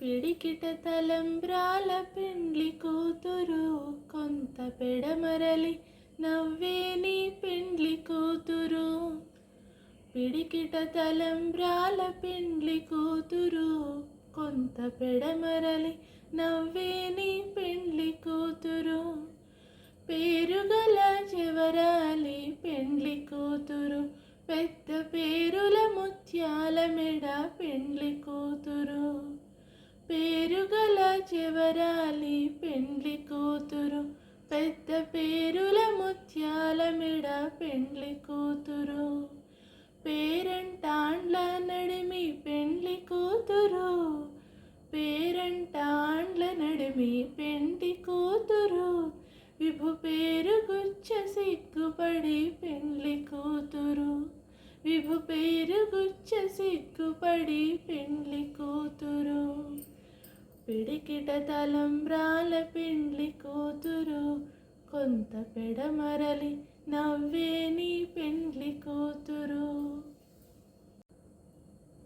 పిడికిట తలంబ్రాల పెండ్లి కూతురు కొంత పెడమరలి నవ్వే నీ పెండ్లి కూతురు. పిడికిట తలంబ్రాల పెండ్లి కూతురు కొంత పెడమరలి నవ్వే నీ పెండ్లి కూతురు. పేరుగల చివరాలి పెండ్లి కూతురు పెద్ద పేరుల ముత్యాల మెడ పెండ్లి కూతురు చివరాలి పెండ్లి కూతురు. పెద్ద పేరుల ముత్యాల మెడ పెండ్లి కూతురు. పేరంటాండ్ల నడిమి పెండ్లి కూతురు. పేరంటాండ్ల నడిమి పెండ్లి కూతురు. విభు పేరు గుచ్చ సిగ్గుపడి పెండ్లి కూతురు. విభు పేరు గుచ్చ సిగ్గుపడి పిడికిట తలంబ్రాల పెండ్లి కూతురు. కొంత పెడమరలి నవ్వే నీ పెండ్లి కూతురు.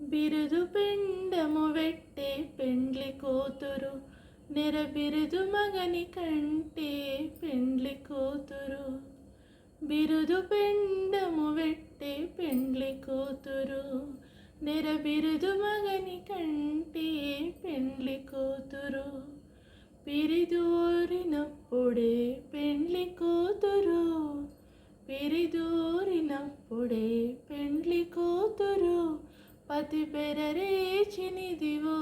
బిరుదు పిండము వెట్టే పెండ్లి కూతురు. నెర బిరుదు మగని కంటే పెండ్లి కూతురు. బిరుదు పిండము వెట్టే పెండ్లి కూతురు. నెర బిరుదు మగని కంటే పెండ్లి కూతురు. పిరిదూరినప్పుడే పెండ్లి కూతురు. పిరిదూరినప్పుడే పెండ్లి కూతురు. పతి పెరరేచినిదివో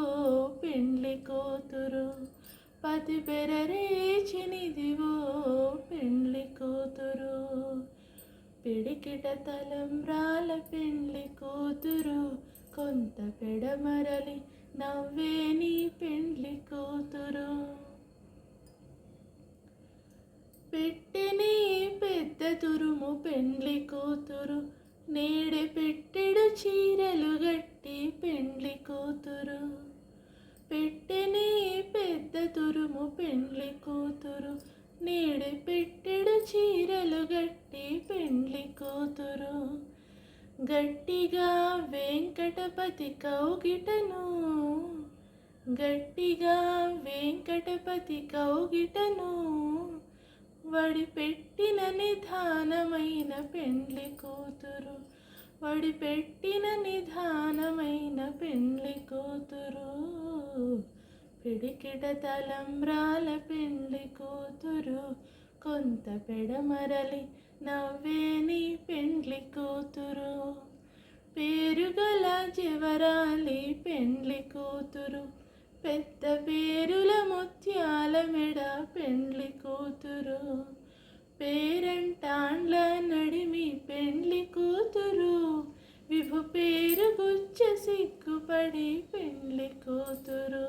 పెండ్లి కూతురు. పతి పెరరేచినిదివో పిడికిట తలంబ్రాల పెండ్లి కూతురు కొంత పెడమరలి నవ్వే నీ పెండ్లి కూతురు. పెట్టిని పెద్ద తురుము పెండ్లి కూతురు నేడే పెట్టెడు చీరలు గట్టి పెండ్లి కూతురు. పెట్టిని కూతురు గట్టిగా వెంకటపతి కౌగిటను. గట్టిగా వెంకటపతి కౌగిటను. వడిపెట్టిన నిధానమైన పెండ్లి కూతురు. వడిపెట్టిన నిధానమైన పెండ్లి కూతురు. పిడికిట తలంబ్రాల పెండ్లి కూతురు. కొంత పెడమరలి నవ్వేని పెండ్లి కూతురు. పేరుగల చివరాలి పెండ్లి కూతురు. పెద్ద పేరుల ముత్యాల మెడ పెండ్లి కూతురు. పేరంటాండ్ల నడిమి పెండ్లి కూతురు. విభు పేరు గుచ్చ సిగ్గుపడి పెండ్లి కూతురు.